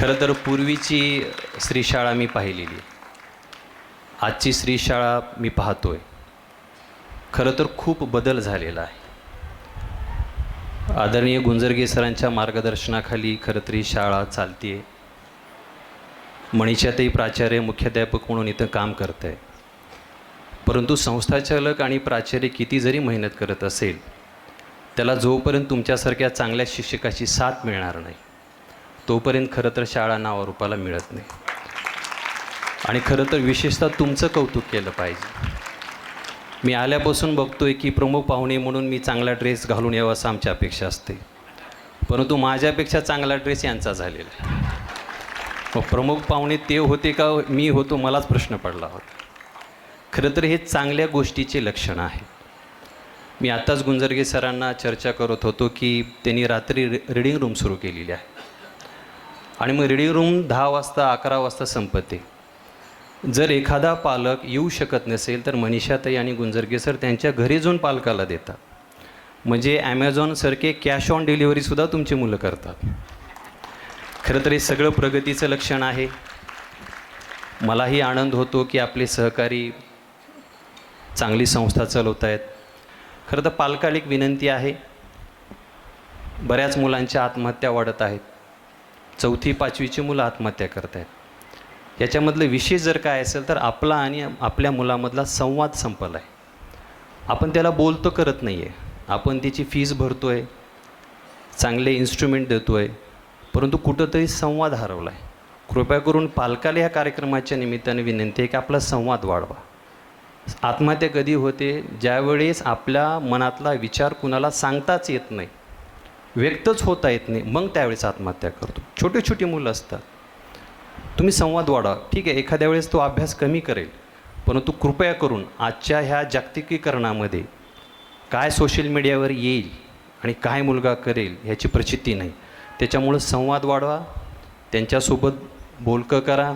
खरं तर पूर्वीची स्त्रीशाळा मी पाहिलेली आहे. आजची स्त्रीशाळा मी पाहतोय. खरं तर खूप बदल झालेला आहे. आदरणीय गुंजरगे सरांच्या मार्गदर्शनाखाली खरं तर ही शाळा चालते मणीच्यातही प्राचार्य मुख्याध्यापक म्हणून इथं काम करत आहे परंतु संस्थाचालक आणि प्राचार्य किती जरी मेहनत करत असेल त्याला जोपर्यंत तुमच्यासारख्या चांगल्या शिक्षकाची साथ मिळणार नाही तोपर्यंत खरं तर शाळा नावारूपाला मिळत नाही. आणि खरं तर विशेषतः तुमचं कौतुक केलं पाहिजे. मी आल्यापासून बघतोय की प्रमुख पाहुणे म्हणून मी चांगला ड्रेस घालून यावं असं आमची अपेक्षा असते. परंतु माझ्यापेक्षा चांगला ड्रेस यांचा झालेला आहे. मग प्रमुख पाहुणे ते होते का मी होतो मलाच प्रश्न पडला होता. खरं तर हे चांगल्या गोष्टीचे लक्षण आहे. मी आत्ताच गुंजरगे सरांना चर्चा करत होतो की त्यांनी रात्री रिडिंग रूम सुरू केलेली आहे. आणि मग रिडिंग रूम दहा वाजता अकरा वाजता संपते. जर एखादा पालक येऊ शकत नसेल तर मनीषाताई आणि गुंजरगे सर त्यांच्या घरी जाऊन पालकाला देतात. म्हणजे ॲमेझॉनसारखे कॅश ऑन डिलिव्हरीसुद्धा तुमची मुलं करतात. खरं तर हे सगळं प्रगतीचं लक्षण आहे. मलाही आनंद होतो की आपले सहकारी चांगली संस्था चालवत आहेत खरं तर पालकाला एक विनंती आहे. बऱ्याच मुलांच्या आत्महत्या वाढत आहेत. चौथी पाचवीची मुलं आत्महत्या करत आहेत याच्यामधलं विशेष जर काय असेल तर आपला आणि आपल्या मुलामधला संवाद संपला आहे आपण त्याला बोलतो करत नाही आहे आपण त्याची फीज भरतो आहे चांगले इन्स्ट्रुमेंट देतो आहे परंतु कुठंतरी संवाद हरवला आहे कृपया करून पालकाला ह्या कार्यक्रमाच्या निमित्ताने विनंती आहे की आपला संवाद वाढवा. आत्महत्या कधी होते? ज्यावेळेस आपल्या मनातला विचार कुणाला सांगताच येत नाही. व्यक्तच होता येत नाही. मग त्यावेळेस आत्महत्या करतो. छोटी छोटी मुलं असतात. तुम्ही संवाद वाढवा. ठीक आहे एखाद्या वेळेस तो अभ्यास कमी करेल परंतु कृपया करून आजच्या ह्या जागतिकीकरणामध्ये काय सोशल मीडियावर येईल आणि काय मुलगा करेल ह्याची प्रचिती नाही. त्याच्यामुळं संवाद वाढवा. त्यांच्यासोबत बोलकं करा.